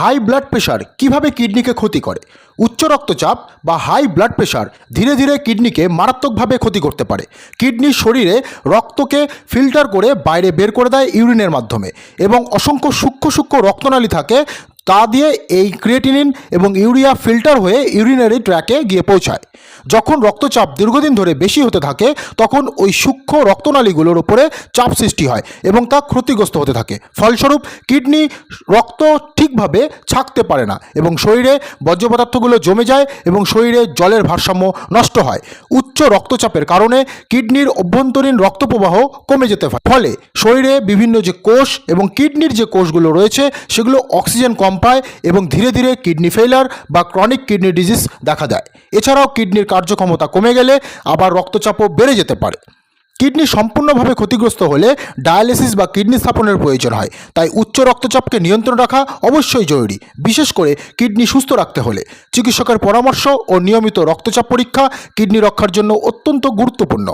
High blood pressure কীভাবে কিডনিকে ক্ষতি করে? উচ্চ রক্তচাপ বা হাই ব্লাড প্রেশার ধীরে ধীরে কিডনিকে মারাত্মকভাবে ক্ষতি করতে পারে। কিডনির শরীরে রক্তকে ফিল্টার করে বাইরে বের করে দেয় ইউরিনের মাধ্যমে এবং অসংখ্য সূক্ষ্ম সূক্ষ্ম রক্তনালী থাকে তা দিয়ে এই ক্রিয়েটিনিন এবং ইউরিয়া ফিল্টার হয়ে ইউরিনারি ট্র্যাকে গিয়ে পৌঁছায়। যখন রক্তচাপ দীর্ঘদিন ধরে বেশি হতে থাকে, তখন ওই সূক্ষ্ম রক্তনালীগুলোর উপরে চাপ সৃষ্টি হয় এবং তা ক্ষতিগ্রস্ত হতে থাকে। ফলস্বরূপ, কিডনি রক্ত ঠিকভাবে ছাকতে পারে না এবং শরীরে বর্জ্য পদার্থগুলো জমে যায় এবং শরীরে জলের ভারসাম্য নষ্ট হয়। উচ্চ রক্তচাপের কারণে কিডনির অভ্যন্তরীণ রক্ত প্রবাহ কমে যেতে পারে। ফলে শরীরে বিভিন্ন যে কোষ এবং কিডনির যে কোষগুলো রয়েছে, সেগুলো অক্সিজেন কম পায় এবং ধীরে ধীরে কিডনি ফেইলার বা ক্রনিক কিডনি ডিজিজ দেখা দেয়। এছাড়াও কিডনির কার্যক্ষমতা কমে গেলে আবার রক্তচাপও বেড়ে যেতে পারে। কিডনি সম্পূর্ণভাবে ক্ষতিগ্রস্ত হলে ডায়ালিসিস বা কিডনি স্থাপনের প্রয়োজন হয়। তাই উচ্চ রক্তচাপকে নিয়ন্ত্রণ রাখা অবশ্যই জরুরি। বিশেষ করে কিডনি সুস্থ রাখতে হলে। চিকিৎসকের পরামর্শ ও নিয়মিত রক্তচাপ পরীক্ষা কিডনি রক্ষার জন্য অত্যন্ত গুরুত্বপূর্ণ।